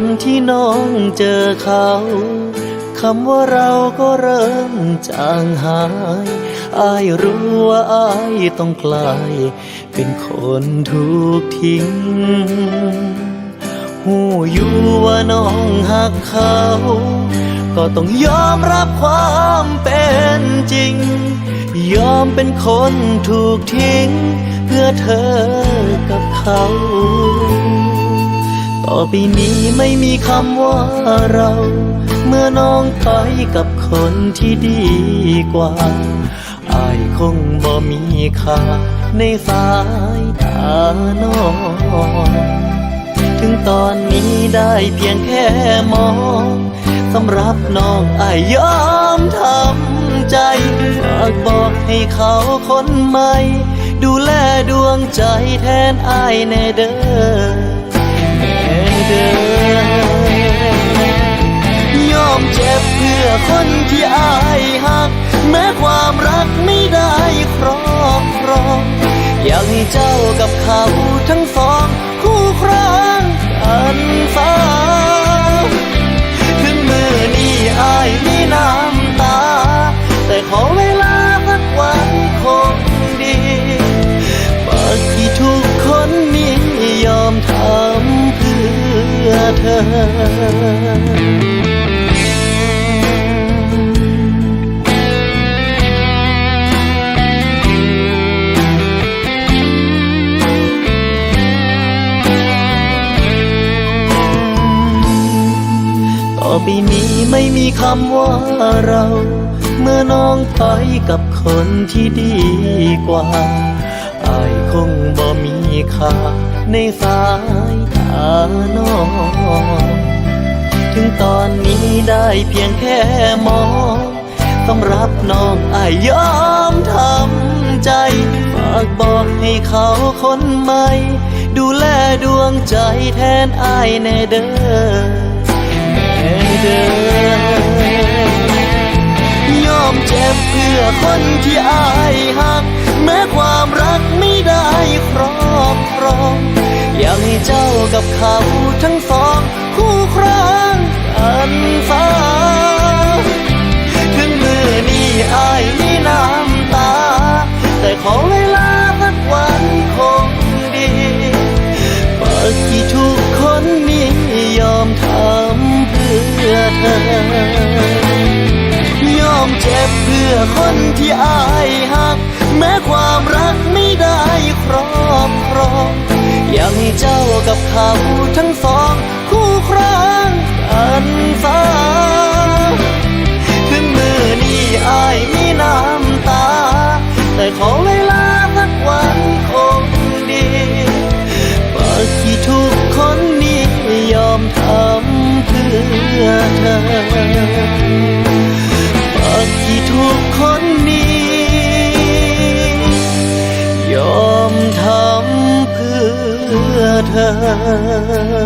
วันที่น้องเจอเขาคำว่าเราก็เริ่มจางหายอายรู้ว่าอายต้องกลาย เป็นคนถูกทิ้ง หูอยู่ว่าน้องหักเขา ก็ต้องยอมรับความเป็นจริง ยอมเป็นคนถูกทิ้ง เพื่อเธอกับเขา ต่อไปนี้ไม่มีคำว่าเรา เมื่อน้องไปกับคนที่ดีกว่าอายคงบ่มีค่าในสายตาน้องถึงตอนนี้ได้เพียงแค่มองสำหรับน้องอายยอมทำใจฝากบอกให้เขาคนใหม่ ดูแลดวงใจแทนอายแน่เด้อ เด้อยอมเจ็บเพื่อคนที่อายหัก แม้ความรักไม่ได้ครอบครองอยากให้เจ้ากับเขาทั้งส อต่อไปนี้ไม่มีคำว่าเรา เมื่อน้องไปกับคนที่ดีกว่าอายคงบ่มีค่าในสายตาน้องถึงตอนนี้ได้เพียงแค่มองสำหรับน้องอายอมทำใจ ฝากบอกให้เขาคนใหม่ ดูแลดวงใจแทนอายแน่เด้อเดินยอมเจ็บเพื่อคนที่อาย วันคงดีปากที่ทุกคนมียอมทำเพื่อเธอยอมเจ็บเพื่อคนที่อายหัก แม้ความรักไม่ได้ครอบครองอยากให้เจ้ากับเขาทั้งสอง ปากที่ถูกคนนี้ ยอมทำเพื่อเธอ